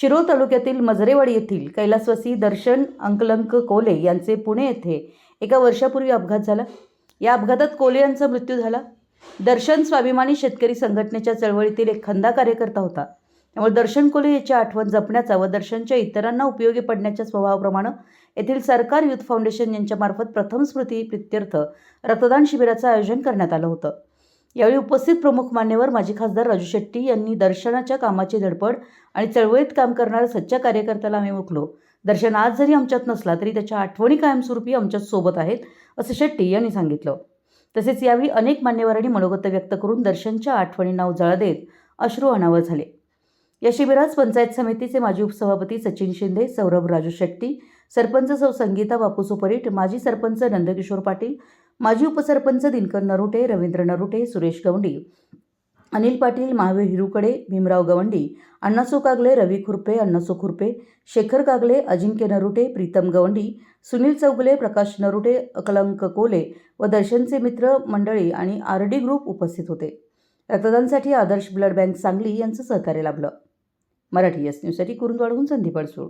शिरोळ तालुक्यातील मजरेवाडी येथील कैलासवासी दर्शन अंकलंक कोले यांचे पुणे येथे एका वर्षापूर्वी अपघात झाला. या अपघातात कोले यांचा मृत्यू झाला. दर्शन स्वाभिमानी शेतकरी संघटनेच्या चळवळीतील एक खंदा कार्यकर्ता होता. त्यामुळे दर्शन कोले याची आठवण जपण्याचा व दर्शनच्या इतरांना उपयोगी पडण्याच्या स्वभावाप्रमाणे येथील सरकार युथ फाउंडेशन यांच्यामार्फत प्रथम स्मृती प्रित्यर्थ रक्तदान शिबिराचं आयोजन करण्यात आलं होतं. यावेळी उपस्थित प्रमुख मान्यवर माजी खासदार राजू शेट्टी यांनी दर्शनाच्या कामाची धडपड आणि चळवळीत काम करणाऱ्या सच्च्या कार्यकर्त्याला आम्ही मुकलो दर्शन आज जरी आमच्यात नसला तरी त्याच्या आठवणी कायमस्वरूपी आमच्यात सोबत आहेत असं शेट्टी यांनी सांगितलं. तसेच यावेळी अनेक मान्यवरांनी मनोगत व्यक्त करून दर्शनच्या आठवणींना उजाळा देत अश्रू अनावर झाले. या शिबिरात पंचायत समितीचे माजी उपसभापती सचिन शिंदे सौरभ राजू शेट्टी सरपंच सौ संगीता बापू सुपरीट माजी सरपंच नंदकिशोर पाटील माजी उपसरपंच दिनकर नरुटे रवींद्र नरुटे सुरेश गवंडी अनिल पाटील महावीर हिरुकडे भीमराव गवंडी अण्णासो कागले रवी खुरपे अण्णासो खुरपे शेखर कागले अजिंक्य नरुटे प्रीतम गवंडी सुनील चौगले प्रकाश नरुटे अकलंक कोले व दर्शनचे मित्र मंडळी आणि आर डी ग्रुप उपस्थित होते. रक्तदानसाठी आदर्श ब्लड बँक सांगली यांचं सहकार्य लाभलं. मराठी एस न्यूजसाठी कुरुंदवाडहून संधी पडसूळ